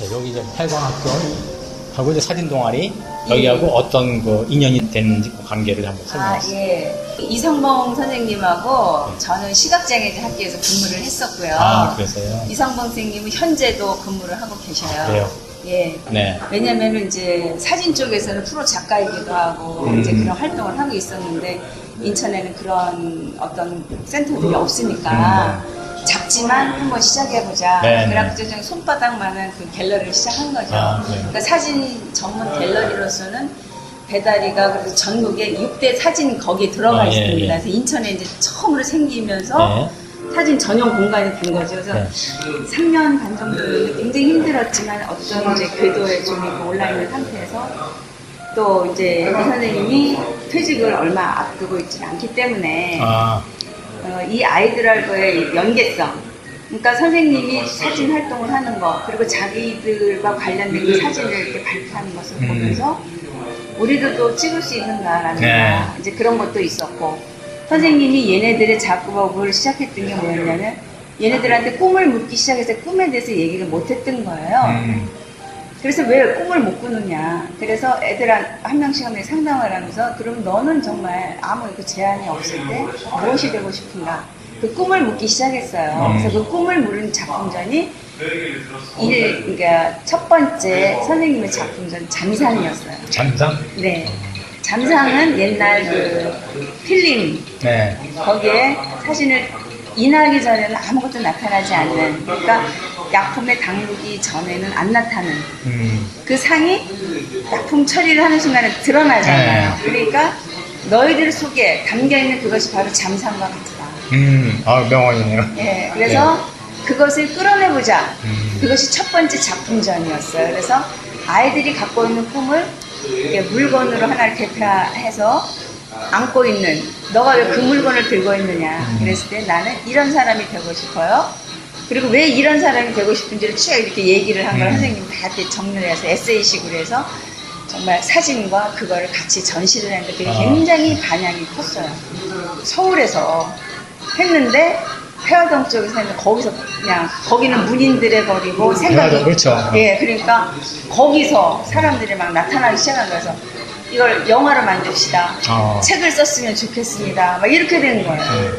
네, 여기 이제 팔광학교 하고 이제 사진 동아리 여기하고 어떤 그 인연이 됐는지 그 관계를 한번 아, 설명하세요. 예. 이성봉 선생님하고 저는 시각장애인 학교에서 근무를 했었고요. 아, 그래서요. 이성봉 선생님은 현재도 근무를 하고 계셔요. 그래요? 예. 네. 왜냐면은 이제 사진 쪽에서는 프로 작가이기도 하고 음. 이제 그런 활동을 하고 있었는데 인천에는 그런 어떤 센터들이 없으니까 작지만 한번 시작해보자. 음. 네, 그래갖고 좀 손바닥만한 그 갤러리를 시작한 거죠. 아, 네. 그러니까 사진 전문 갤러리로서는 배다리가 그래도 전국에 6대 사진 거기에 들어가 아, 예, 있습니다. 예. 그래서 인천에 이제 처음으로 생기면서 사진 전용 공간이 된 거죠. 그래서 네. 3년 반 정도는 굉장히 힘들었지만 어떤 이제 궤도에 좀 이렇게 올라 있는 상태에서 또 이제 이 선생님이 퇴직을 얼마 앞두고 있지는 않기 때문에 아, 어, 이 아이들하고의 연계성 그러니까 선생님이 사진 활동을 하는 거 그리고 자기들과 관련된 그 사진을 이렇게 발표하는 것을 음. 보면서 우리도 또 찍을 수 있는가라는 네. 거 이제 그런 것도 있었고 선생님이 얘네들의 작업을 시작했던 게 뭐였냐면 얘네들한테 꿈을 묻기 시작해서 꿈에 대해서 얘기를 못했던 거예요. 음, 그래서 왜 꿈을 못 꾸느냐. 그래서 애들 한, 한 명씩 한 명씩 상담을 하면서 그럼 너는 정말 아무 그 제한이 없을 때 무엇이 되고 싶은가. 그 꿈을 묻기 시작했어요. 음. 그래서 그 꿈을 물은 작품전이 일, 그러니까 첫 번째 선생님의 작품전 잠상이었어요. 잠상? 네. 잠상은 옛날 그 필름 네. 거기에 사진을 인하기 전에는 아무것도 나타나지 않는 그러니까 약품에 담그기 전에는 안 나타나는 음, 그 상이 약품 처리를 하는 순간에 드러나잖아요. 네. 그러니까 너희들 속에 담겨 있는 그것이 바로 잠상과 같다. 음, 아, 명언이네요. 예, 그래서 그것을 끌어내보자. 음. 그것이 첫 번째 작품전이었어요. 그래서 아이들이 갖고 있는 꿈을 이렇게 물건으로 하나를 대표해서 안고 있는 너가 왜 그 물건을 들고 있느냐 음. 그랬을 때 나는 이런 사람이 되고 싶어요. 그리고 왜 이런 사람이 되고 싶은지를 쭉 이렇게 얘기를 한걸 음. 선생님이 다 이렇게 정리를 해서 에세이식으로 해서 정말 사진과 그거를 같이 전시를 했는데 그게 아. 굉장히 반향이 컸어요. 서울에서 했는데 회화동 쪽에서 했는데 거기서 그냥 거기는 문인들의 거리고 생각이 회화동, 그렇죠. 예 그러니까 거기서 사람들이 막 나타나기 시작한 거여서 이걸 영화로 만듭시다 아. 책을 썼으면 좋겠습니다 막 이렇게 된 거예요 네.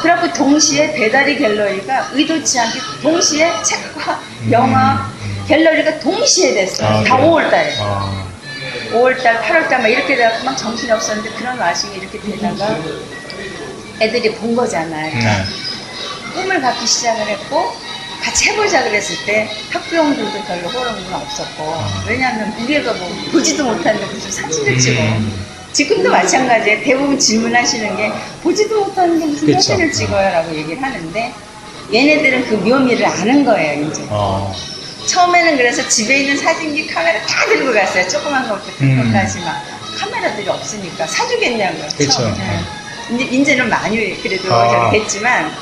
그래갖고 동시에 배달이 갤러리가 의도치 않게 동시에 책과 영화 갤러리가 동시에 됐어요 아, 다 그래요? 5월 달에 아, 5월 달, 8월 달 막 이렇게 돼갖고 막 정신이 없었는데 그런 와중에 이렇게 되다가 애들이 본 거잖아요. 네. 꿈을 갖기 시작을 했고 같이 해보자 그랬을 때 학부형들도 별로 호응은 없었고 아. 왜냐하면 우리가 뭐 보지도 못하는데 무슨 사진을 찍어 음. 지금도 마찬가지예요. 대부분 질문하시는 게 보지도 못하는데 무슨 그쵸. 사진을 찍어요 라고 얘기를 하는데 얘네들은 그 묘미를 아는 거예요 이제 어, 처음에는 그래서 집에 있는 사진기 카메라 다 들고 갔어요. 조그만 것부터 큰 음. 것까지 막 카메라들이 없으니까 사주겠냐고요. 그쵸. 처음에. 이제 이제는 많이 그래도 아. 저기 됐지만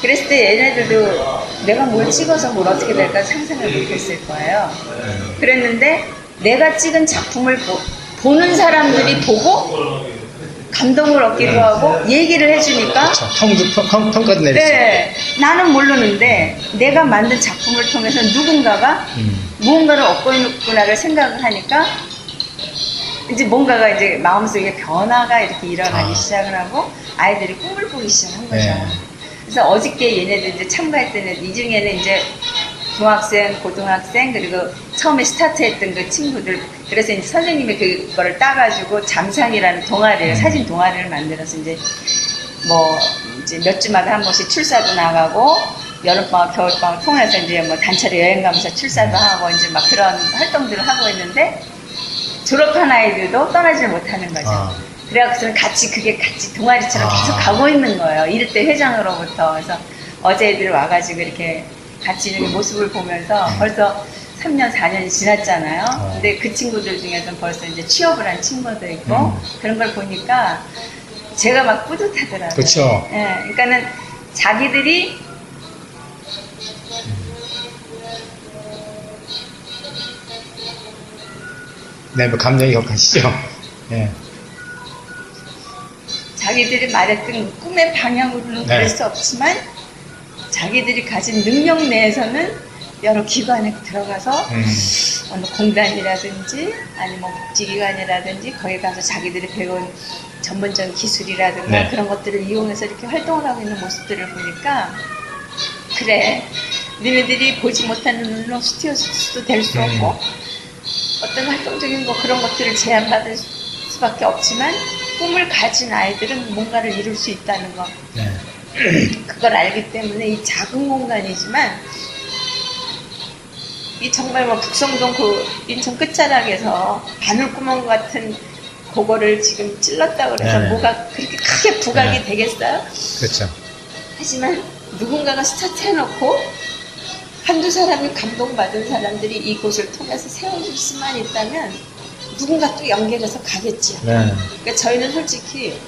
그랬을 때 얘네들도 내가 뭘 찍어서 뭘 어떻게 될까 상상을 못했을 거예요. 네. 그랬는데 내가 찍은 작품을 보, 는 사람들이 보고 감동을 얻기도 네. 하고 얘기를 해주니까 그렇죠. 평도, 평, 평, 평 가도 내릴. 네, 나는 모르는데 내가 만든 작품을 통해서 누군가가 음. 무언가를 얻고 있구나를 생각을 하니까 이제 뭔가가 이제 마음속에 변화가 이렇게 일어나기 아. 시작을 하고 아이들이 꿈을 꾸기 시작한 거죠. 네. 그래서 어저께 얘네들 이제 참가했던 애들 이 중에는 이제 중학생, 고등학생 그리고 처음에 스타트했던 그 친구들 그래서 이제 선생님이 그거를 따가지고 잠상이라는 동아리를 음. 사진 동아리를 만들어서 이제 뭐 이제 몇 주마다 한 번씩 출사도 나가고 여름방학, 겨울방학 통해서 이제 뭐 단체로 여행 가면서 출사도 하고 이제 막 그런 활동들을 하고 있는데 졸업한 아이들도 떠나질 못하는 거죠. 아. 그래갖고서 같이 그게 같이 동아리처럼 아. 계속 가고 있는 거예요. 이럴 때 회장으로부터. 그래서 어제 애들 와가지고 이렇게 같이 이렇게 모습을 보면서 음. 벌써 3년, 4년이 지났잖아요. 어. 근데 그 친구들 중에서는 벌써 이제 취업을 한 친구도 있고 음. 그런 걸 보니까 제가 막 뿌듯하더라고요. 그쵸. 예, 그러니까는 자기들이 네, 뭐 감정이 격하시죠? 예. 자기들이 말했던 꿈의 방향으로는 네. 그럴 수 없지만 자기들이 가진 능력 내에서는 여러 기관에 들어가서 음. 어느 공단이라든지 아니면 뭐 복지기관이라든지 거기 가서 자기들이 배운 전문적인 기술이라든가 네. 그런 것들을 이용해서 이렇게 활동을 하고 있는 모습들을 보니까 그래 너희들이 보지 못하는 눈으로 스튜어스도 될수 음. 없고 어떤 활동적인 거 그런 것들을 제한받을 수밖에 없지만 꿈을 가진 아이들은 뭔가를 이룰 수 있다는 거 네. 그걸 알기 때문에 이 작은 공간이지만 이 정말 뭐 북성동 그 인천 끝자락에서 바늘구멍 같은 그거를 지금 찔렀다고 그래서 네. 뭐가 그렇게 크게 부각이 네. 되겠어요? 그렇죠. 하지만 누군가가 스타트 해놓고 한두 사람이 감동받은 사람들이 이곳을 통해서 세워줄 수만 있다면 누군가 또 연결해서 가겠지요. 네. 그러니까 저희는 솔직히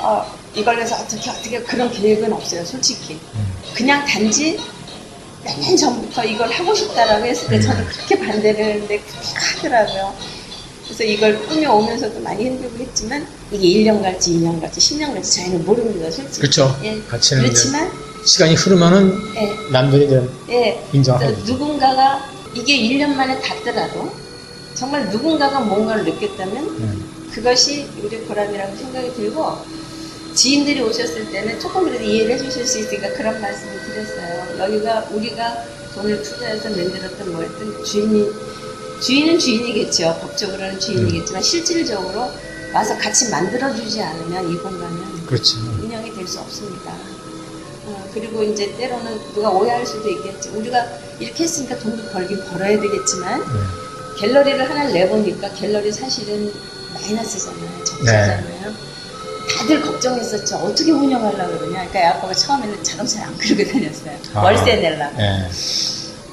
어, 이걸 해서 어떻게 어떻게 그런 계획은 없어요. 솔직히 음. 그냥 단지 몇 년 전부터 이걸 하고 싶다라고 했을 때 음. 저는 그렇게 반대를 했는데 그렇게 하더라고요. 그래서 이걸 꾸며오면서도 많이 힘들고 했지만 이게 1년 갈지 2년 갈지 10년 갈지 저희는 모릅니다. 솔직히. 그렇죠. 예. 이제 그렇지만 시간이 흐르면은 예, 남들이 좀 예. 인정하고. 누군가가 이게 1년 만에 닿더라도 정말 누군가가 뭔가를 느꼈다면 음. 그것이 우리 보람이라고 생각이 들고 지인들이 오셨을 때는 조금 그래도 이해를 해주실 수 있으니까 그런 말씀을 드렸어요. 여기가 우리가 돈을 투자해서 만들었던 뭐였든 주인이 주인은 주인이겠죠. 법적으로는 주인이겠지만 실질적으로 와서 같이 만들어주지 않으면 이 공간은 그렇죠. 운영이 될 수 없습니다. 어, 그리고 이제 때로는 누가 오해할 수도 있겠지. 우리가 이렇게 했으니까 돈도 벌긴 벌어야 되겠지만 네. 갤러리를 하나 내보니까 갤러리 사실은 마이너스잖아요. 적자잖아요. 다들 걱정했었죠. 어떻게 운영하려고 그러냐. 그러니까 아빠가 처음에는 자동차를 안 끌고 다녔어요. 아. 월세 내려고. 네.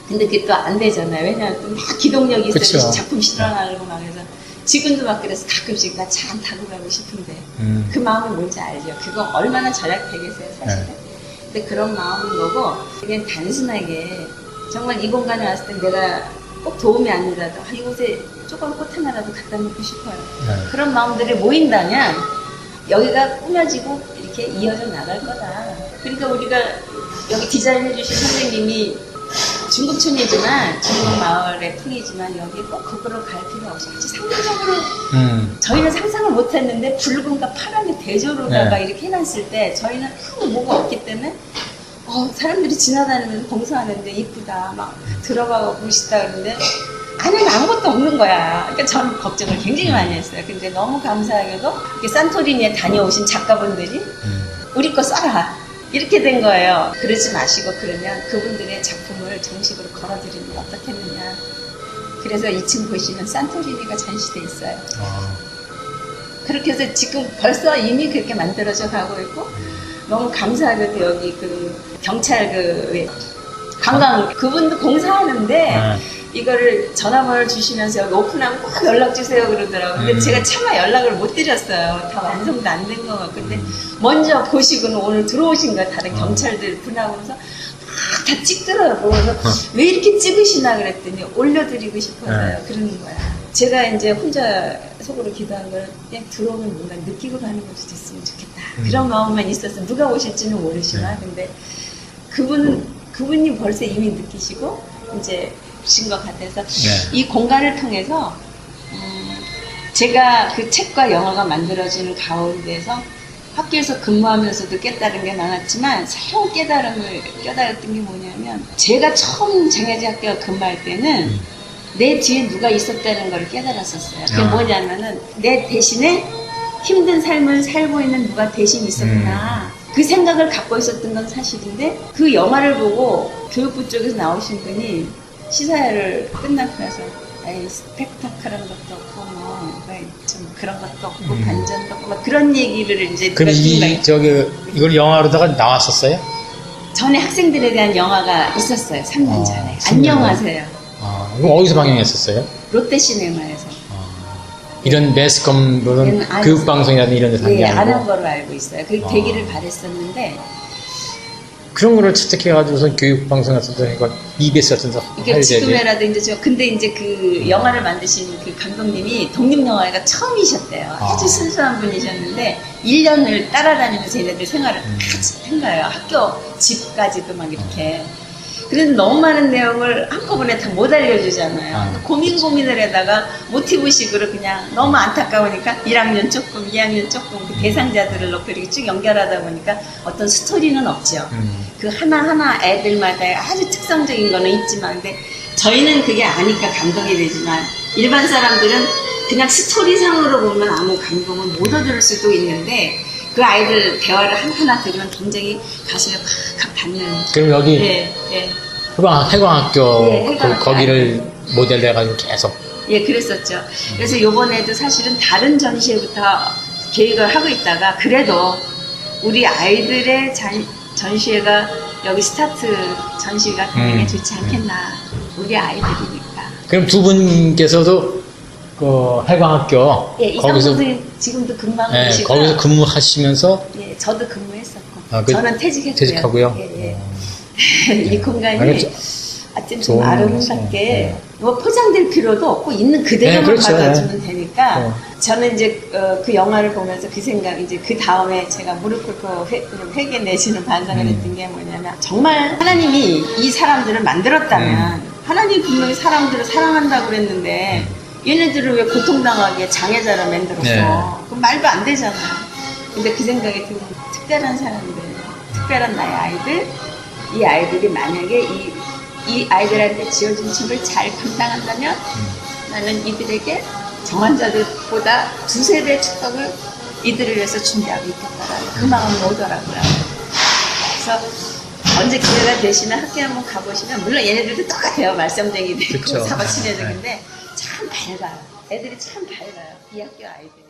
근데 그게 또 안 되잖아요. 왜냐하면 또 막 기동력이 있어야 그쵸. 작품 실현하려고 막 해서 지금도 막 그래서 가끔씩 나 차 안 타고 가고 싶은데 음. 그 마음이 뭔지 알죠. 그거 얼마나 절약되겠어요, 사실은. 네. 근데 그런 마음인 거고, 그냥 단순하게, 정말 이 공간에 왔을 때 내가 꼭 도움이 아니라도, 아, 이곳에 조금 꽃 하나라도 갖다 놓고 싶어요. 네. 그런 마음들이 모인다면, 여기가 꾸며지고 이렇게 이어져 나갈 거다. 그러니까 우리가 여기 디자인해 주신 선생님이 중국촌이지만, 중국 마을의 풍이지만, 여기 꼭 그거로 갈 필요 없이, 같이 상대적으로 음. 저희는 상상을 못했는데 붉은과 파란의 대조로다가 네. 이렇게 해놨을 때 저희는 아무 뭐가 없기 때문에 어, 사람들이 지나다니면서 봉사하는데 이쁘다 막 들어가고 멋있다 그러는데 안에는 아무것도 없는 거야. 그러니까 저는 걱정을 굉장히 많이 했어요. 근데 너무 감사하게도 이렇게 산토리니에 다녀오신 작가분들이 음. 우리 거 써라. 이렇게 된 거예요. 그러지 마시고 그러면 그분들의 작품을 정식으로 걸어드리면 어떻겠느냐. 그래서 2층 보시면 산토리니가 전시돼 있어요. 아. 그렇게 해서 지금 벌써 이미 그렇게 만들어져 가고 있고 너무 감사하게도 여기 그 경찰 그 관광 그분도 공사하는데 네. 이거를 전화번호를 주시면서 여기 오픈하면 꼭 연락 주세요 그러더라고요. 근데 음. 제가 차마 연락을 못 드렸어요. 다 완성도 안된거 같고. 근데 음. 먼저 보시고는 오늘 들어오신 거예요. 다른 어. 경찰들 분하고 그래서 막다 찍더라고요. 그래서 왜 이렇게 찍으시나 그랬더니 올려드리고 싶어서요. 네. 그러는 거야. 제가 이제 혼자 속으로 기도한 거는 그냥 들어오면 뭔가 느끼고 가는 것이 됐으면 좋겠다. 음. 그런 마음만 있었어. 누가 오실지는 모르지만. 근데 그분, 그분이 벌써 이미 느끼시고 이제 오신 것 같아서 네. 이 공간을 통해서 음, 제가 그 책과 영화가 만들어지는 가운데서 학교에서 근무하면서도 깨달은 게 많았지만 새로운 깨달음을 깨달았던 게 뭐냐면 제가 처음 장애지 학교 근무할 때는 음. 내 뒤에 누가 있었다는 걸 깨달았었어요. 그게 아. 뭐냐면은 내 대신에 힘든 삶을 살고 있는 누가 대신 있었구나. 음. 그 생각을 갖고 있었던 건 사실인데 그 영화를 보고 교육부 쪽에서 나오신 분이 시사회를 끝나고 나서 에이 스펙타클한 것도 없고 뭐좀 그런 것도 없고 음. 반전도 없고 막 그런 얘기를 이제 그럼 이 생각해. 저기 이걸 영화로다가 나왔었어요? 전에 학생들에 대한 영화가 있었어요. 3년 아, 전에. 3년 안녕하세요. 아, 그럼 어디서 방영했었어요? 롯데시네마에서. 아, 이런 매스컴 얘는 안 교육 방송이라든 이런 데서 한게 예, 안한 아니고 거로 알고 있어요. 그 아. 되기를 바랬었는데 그런 거를 채택해가지고서 교육 방송에서도 이거 EBS 같은 데서 이게 해야 지금 되지. 해라도 이제 저 근데 이제 그 영화를 만드신 그 감독님이 독립 영화가 처음이셨대요. 아. 아주 순수한 분이셨는데 1년을 따라다니면서 얘네들 생활을 음. 같이 한 거예요. 학교 집까지도 막 이렇게. 그래도 너무 많은 내용을 한꺼번에 다 못 알려주잖아요. 아. 고민 고민을 해다가 모티브식으로 그냥 너무 안타까우니까 1학년 조금, 2학년 조금 그 대상자들을 놓고 이렇게 쭉 연결하다 보니까 어떤 스토리는 없죠. 음. 그 하나하나 애들마다 아주 특성적인 거는 있지만 근데 저희는 그게 아니까 감동이 되지만 일반 사람들은 그냥 스토리상으로 보면 아무 감동을 못 얻을 수도 있는데 그 아이들 대화를 하나하나 들으면 굉장히 가슴에 팍팍 닿는 그럼 여기 예, 예. 해광, 해광학교 예, 해광학교. 그, 거기를 모델로 해가지고 계속 예, 그랬었죠. 그래서 요번에도 사실은 다른 전시회부터 계획을 하고 있다가 그래도 우리 아이들의 잔- 전시회가 여기 스타트 전시가 되는 게 음. 좋지 않겠나. 우리 아이들이니까. 그럼 두 분께서도 그 해광학교 예, 거기서 선생님 지금도 근무하고 예, 계시고 거기서 근무하시면서 예, 저도 근무했었고 아, 그- 저는 퇴직했고요. 퇴직하고요. 예, 예. 어. 이 공간이 하여튼 좀 아름답게 네. 뭐 포장될 필요도 없고 있는 그대로만 네, 그렇죠. 받아주면 되니까 어. 저는 이제 어, 그 영화를 보면서 그 생각 이제 그 다음에 제가 무릎 꿇고 회, 회개 내시는 반성을 음. 했던 게 뭐냐면 정말 하나님이 이 사람들을 만들었다면 음. 하나님이 분명히 사람들을 사랑한다고 그랬는데 얘네들을 왜 고통당하게 장애자를 만들었어 네. 그럼 말도 안 되잖아 근데 그 생각이 들면 특별한 사람들 특별한 나의 아이들 이 아이들이 만약에 이, 이 아이들한테 지어진 집을 잘 감당한다면 나는 이들에게 정한 자들보다 두세 배 축복을 이들을 위해서 준비하고 있겠다라는 그 마음이 오더라고요. 그래서 언제 기회가 되시면 학교 한번 가보시면 물론 얘네들도 똑같아요. 말썽쟁이도 있고 그쵸. 사바치네들인데 참 밝아요. 애들이 참 밝아요. 이 학교 아이들이.